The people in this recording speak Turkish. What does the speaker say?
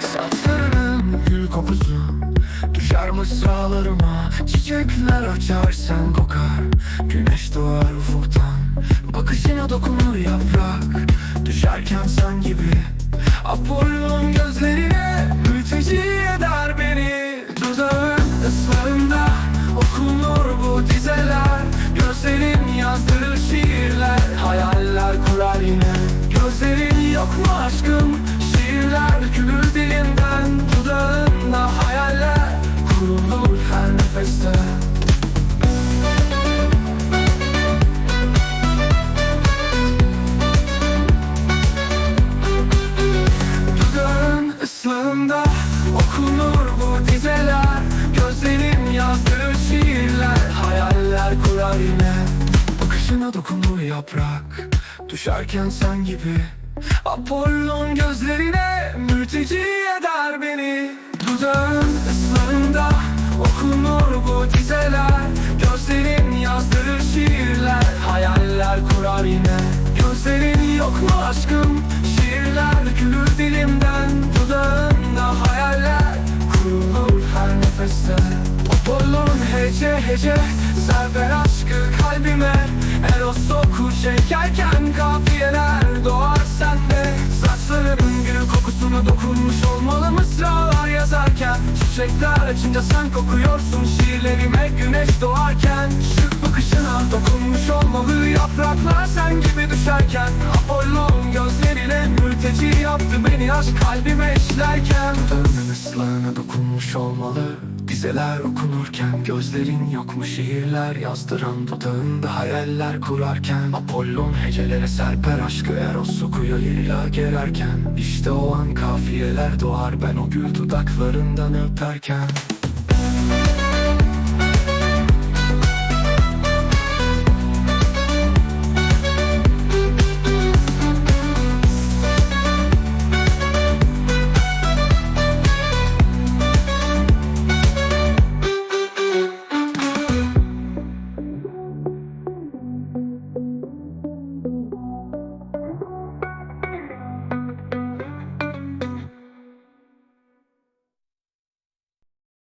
Saçlarının gül kokusu. Düşer mısralarıma Çiçekler açar sen kokar. Güneş doğar ufuktan. Bakışına dokunur yaprak. Düşerken sen gibi. Apollon gözlerine Mülteci eder beni. Dudağın ıslarında Okunur bu dizeler. Gözlerin yazdırır şiirler. Hayaller kurar yine. Gözlerin yok mu aşkım Şiirler gülür dilinden Dudağında hayaller Kurulur her nefeste. Dudağın ıslığında okunur bu dizeler Gözlerin yazdırır şiirler Hayaller kurar yine. Bakışına dokunur yaprak Düşerken sen gibi Apollon gözlerine mülteci eder beni. Dudağın ıslığında okunur bu dizeler. Gözlerin yazdırır şiirler. Hayaller kurar yine. Gözlerin yok mu aşkım? Şiirler gülür dilimden. Dudağında hayaller Kurulur her nefeste. Apollon hece hece Serper aşkı kalbime. Eros oku çekerken kafiyeler doğar Çiçekler açınca sen kokuyorsun şiirlerime. Güneş doğarken Şık bakışına dokunmuş olmalı yapraklar sen gibi düşerken. Apollon gözleriyle mülteci yaptı beni aşk kalbime işlerken Dudağının ıslahına dokunmuş olmalı Dizeler okunurken Gözlerin yok mu şiirler yazdıran Dudağında hayaller kurarken Apollon hecelere serper aşkı Eros okuyor lila gererken İşte o an kafiyeler doğar ben o gül dudaklarından öperken